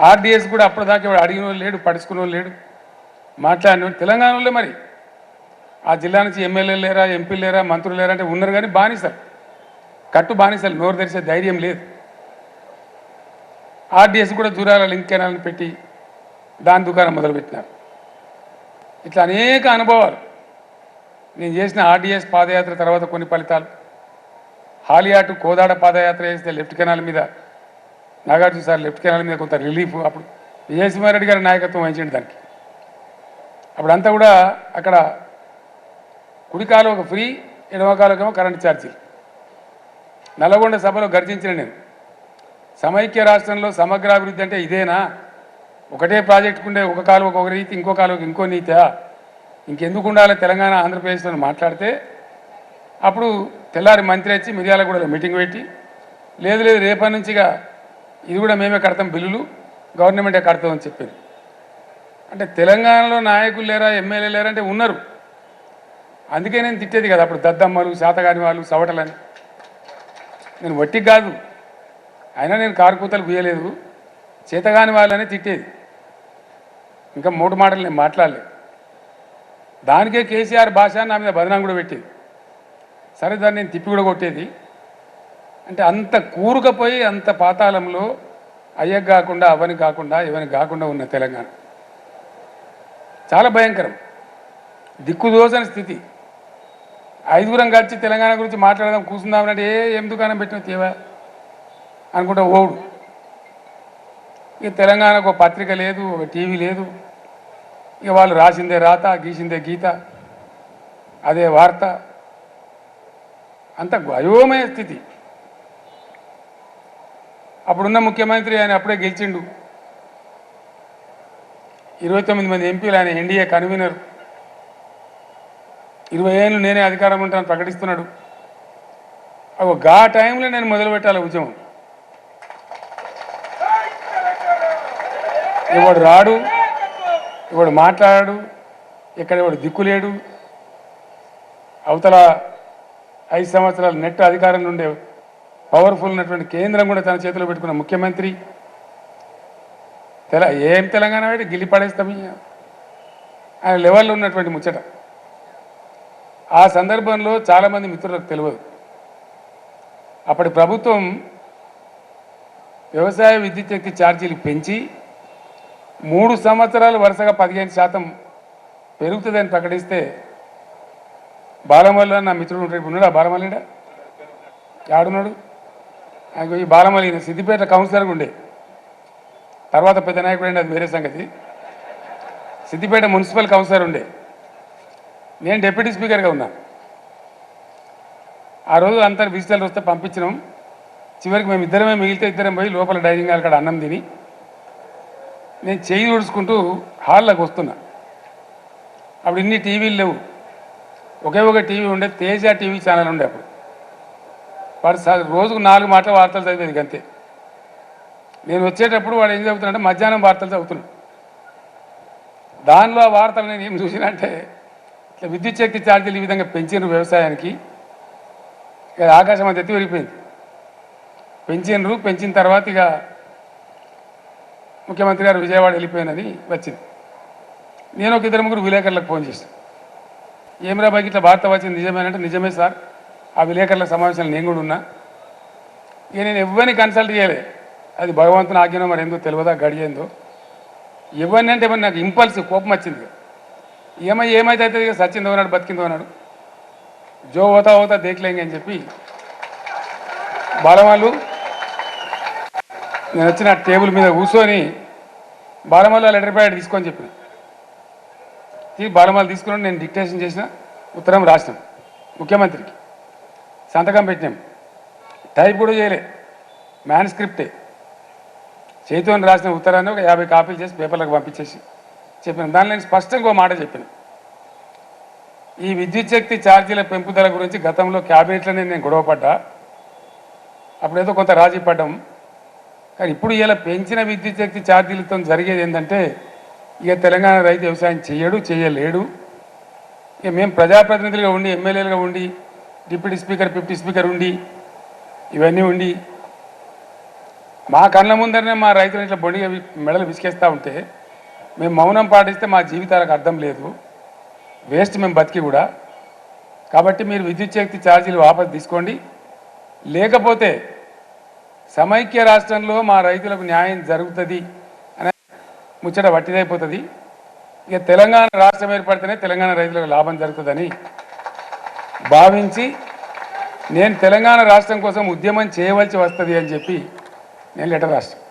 RDS కూడా అప్పటిదాకా ఎవడు అడిగిన వాళ్ళు లేడు పడుచుకున్న వాళ్ళు లేడు. మాట్లాడిన తెలంగాణలో మరి. ఆ జిల్లా నుంచి ఎమ్మెల్యేలు లేరా ఎంపీలు లేరా మంత్రులు లేరా అంటే ఉన్నారు కానీ బానిసలు. కట్టు బానిసలు నోరు తెరిచే ధైర్యం లేదు. ఆర్డిఎస్ కూడా దూరాల లింక్ కెనాల్ని పెట్టి దాని దుకాణం మొదలుపెట్టినారు. ఇట్లా అనేక అనుభవాలు. నేను చేసిన ఆర్డిఎస్ పాదయాత్ర తర్వాత కొన్ని ఫలితాలు. హాలియాటు కోదాడ పాదయాత్ర చేస్తే లెఫ్ట్ కెనాల్ మీద నాగార్జున సార్ లెఫ్ట్ కెనాల్ మీద కొంత రిలీఫ్ అప్పుడు విజయసింహారెడ్డి గారి నాయకత్వం వహించండి దానికి. అప్పుడంతా కూడా అక్కడ కుడికాలు ఒక ఫ్రీ ఎడమ కాలువకేమో కరెంట్ ఛార్జీలు. నల్గొండ సభలో గర్జించిన నేను. సమైక్య రాష్ట్రంలో సమగ్రాభివృద్ధి అంటే ఇదేనా? ఒకటే ప్రాజెక్టుకు ఉండే ఒక కాలువకు ఒక రీతి ఇంకో కాలువకు ఇంకో నీతా? ఇంకెందుకు ఉండాలి తెలంగాణ ఆంధ్రప్రదేశ్లో మాట్లాడితే? అప్పుడు తెల్లారి మంత్రి వచ్చి మిర్యాలగూడలో మీటింగ్ పెట్టి లేదు లేదు రేపటి నుంచిగా ఇది కూడా మేమే కడతాం బిల్లులు. గవర్నమెంటే కడతామని చెప్పారు అంటే తెలంగాణలో నాయకులు లేరా ఎమ్మెల్యే లేరా అంటే ఉన్నారు. అందుకే నేను తిట్టేది కదా అప్పుడు దద్దమ్మలు శాతగాని వాళ్ళు సవటలని. నేను వట్టి కాదు. అయినా నేను కారు కూతలు గుయ్యలేదు. చేతగాని వాళ్ళని తిట్టేది. ఇంకా మూడు మాటలు నేను మాట్లాడలేదు దానికే కేసీఆర్ భాష నా మీద బదనాం కూడా పెట్టేది. సరే దాన్ని నేను తిప్పి కూడా కొట్టేది. అంటే అంత కూరుకపోయి అంత పాతాళంలో అయ్యకు కాకుండా అవని కాకుండా ఇవని కాకుండా ఉన్న తెలంగాణ. చాలా భయంకరం. దిక్కుదోసని స్థితి. ఐదుగురం గడిచి తెలంగాణ గురించి మాట్లాడదాం కూర్చుందామనంటే ఏ ఏం దుకాణం పెట్టిన తేవా? అనుకుంటా ఓడు. ఇక తెలంగాణకు ఒక పత్రిక లేదు ఒక టీవీ లేదు. ఇక వాళ్ళు రాసిందే రాత గీసిందే గీత. అదే వార్త. అంత అయోమయ స్థితి. అప్పుడున్న ముఖ్యమంత్రి ఆయన అప్పుడే గెలిచిండు. ఇరవై తొమ్మిది మంది ఎంపీలు ఆయన ఎన్డీఏ కన్వీనర్. ఇరవై ఏళ్ళు నేనే అధికారం ఉంటానని ప్రకటిస్తున్నాడు. అవి గా టైంలో నేను మొదలు పెట్టాలి ఉద్యమం. ఇవాడు రాడు ఇవాడు మాట్లాడాడు ఇక్కడ ఎవడు దిక్కులేడు అవతల ఐదు సంవత్సరాలు నెట్ అధికారంలో ఉండే పవర్ఫుల్ ఉన్నటువంటి కేంద్రం కూడా తన చేతిలో పెట్టుకున్న ముఖ్యమంత్రి. తెల ఏం తెలంగాణ అయితే గిల్లి పడేస్తాం ఆయన లెవెల్లో ఉన్నటువంటి ముచ్చట. ఆ సందర్భంలో చాలామంది మిత్రులకు తెలియదు. అప్పటి ప్రభుత్వం వ్యవసాయ విద్యుత్ శక్తి ఛార్జీలు పెంచి మూడు సంవత్సరాలు వరుసగా పదిహేను శాతం పెరుగుతుందని ప్రకటిస్తే బాలమల్లి నా మిత్రుడు ఉంటాడు ఉన్నాడు? ఆ బాలమల్లిడా? ఆడున్నాడు ఈ బాలమల్లి సిద్దిపేట కౌన్సిలర్గా ఉండే. తర్వాత పెద్ద నాయకుడు అండి అది వేరే సంగతి. సిద్దిపేట మున్సిపల్ కౌన్సిలర్ ఉండే. నేను డిప్యూటీ స్పీకర్గా ఉన్నా. ఆ రోజు అంతా విజిటర్లు వస్తే పంపించినాం. చివరికి మేము ఇద్దరమే మిగిలితే ఇద్దరం పోయి లోపల డైనింగ్ హాల్ కాడ అన్నం తిని నేను చేయి ఊడ్చుకుంటూ హాల్లోకి వస్తున్నా. అప్పుడు ఇన్ని టీవీలు లేవు. ఒకే ఒక టీవీ ఉండే తేజ టీవీ ఛానల్ ఉండే అప్పుడు. వాడు రోజుకు నాలుగు మాటల వార్తలు చదివేది అంతే నేను వచ్చేటప్పుడు వాడు ఏం చదువుతున్నాడంటే మధ్యాహ్నం వార్తలు చదువుతున్నాడు. దానిలో వార్తలు నేను ఏం చూసినంటే ఇట్లా విద్యుత్ శక్తి ఛార్జీలు ఈ విధంగా పెంచినారు వ్యవసాయానికి. ఇక ఆకాశం అంత ఎత్తి వెళ్ళిపోయింది. పెంచినరు పెంచిన తర్వాత ఇక ముఖ్యమంత్రి గారు విజయవాడ వెళ్ళిపోయినది వచ్చింది. నేను ఒక ఇద్దరు ముగ్గురు విలేకరులకు ఫోన్ చేశాను. ఏమిరా బాకి ఇట్లా వార్త వచ్చింది నిజమేనంటే నిజమే సార్. ఆ విలేకరుల సమావేశంలో నేను కూడా ఉన్నా. ఇక నేను ఎవరిని కన్సల్ట్ చేయలే. అది భగవంతుని ఆజ్ఞానం మరి ఏందో తెలియదా గడియేందో ఎవరిని అంటే మరి నాకు ఇంపల్స్ కోపం వచ్చింది ఏమై ఏమైతే అవుతుంది ఇక సచ్చిందో అన్నాడు బతికిందో అన్నాడు జో హోతా ఓతా దేఖలేంగి అని చెప్పి. బాలమాలు నేను వచ్చిన టేబుల్ మీద కూర్చొని బాలమాల లెటర్ ప్యాడ్ తీసుకొని చెప్పిన. తీ బాలమాల తీసుకుని నేను డిక్టేషన్ చేసిన ఉత్తరం రాసిన ముఖ్యమంత్రికి. సంతకం పెట్టినాం. టైప్ కూడా చేయలే. మ్యాన్స్క్రిప్టే చేతితో రాసిన ఉత్తరాన్ని ఒక యాభై కాపీలు చేసి పేపర్లకు పంపించేసి చెప్పిన. దానిలో నేను స్పష్టంగా ఒక మాట చెప్పిన. ఈ విద్యుత్ శక్తి ఛార్జీల పెంపుదల గురించి గతంలో క్యాబినెట్లోనే నేను గొడవపడ్డా అప్పుడేదో కొంత రాజీ పడ్డాం. కానీ ఇప్పుడు ఇలా పెంచిన విద్యుత్ శక్తి ఛార్జీలతో జరిగేది ఏంటంటే ఇక తెలంగాణ రైతు వ్యవసాయం చేయడు చేయలేడు. ఇక మేము ప్రజాప్రతినిధులుగా ఉండి ఎమ్మెల్యేలుగా ఉండి డిప్యూటీ స్పీకర్ ఫిఫ్టీ స్పీకర్ ఉండి ఇవన్నీ ఉండి మా కళ్ళ ముందరనే మా రైతులు ఇట్లా బొండిగా మెడలు విసికేస్తూ ఉంటే మేము మౌనం పాటిస్తే మా జీవితాలకు అర్థం లేదు. వేస్ట్ మేము బతికి కూడా. కాబట్టి మీరు విద్యుత్ శక్తి ఛార్జీలు వాపసు తీసుకోండి. లేకపోతే సమైక్య రాష్ట్రంలో మా రైతులకు న్యాయం జరుగుతుంది అనే ముచ్చట వట్టిదైపోతుంది ఇక తెలంగాణ రాష్ట్రం ఏర్పడితేనే తెలంగాణ రైతులకు లాభం జరుగుతుందని భావించి నేను తెలంగాణ రాష్ట్రం కోసం ఉద్యమం చేయవలసి వస్తుంది అని చెప్పి నేను లెటర్ రాష్ట్రం